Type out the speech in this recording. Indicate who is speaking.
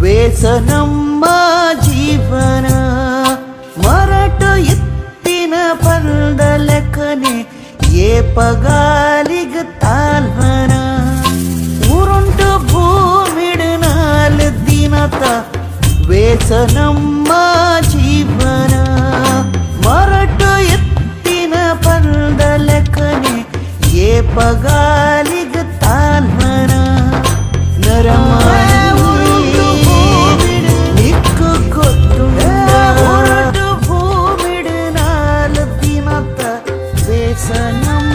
Speaker 1: ಬೇಸನಮ್ಮ ಜೀವನ ಮರಟ ಎತ್ತಿನ ಪಲ್ದ ಲೆಕ್ಕನೆ ఏ పగాలిగ తాల్వన ఉరుంటు భూమిడు నాలు దినత వేసనమ్మ జీవన మరటు ఎత్తిన పల్ద లెక్కనే ఏ పగా it's a number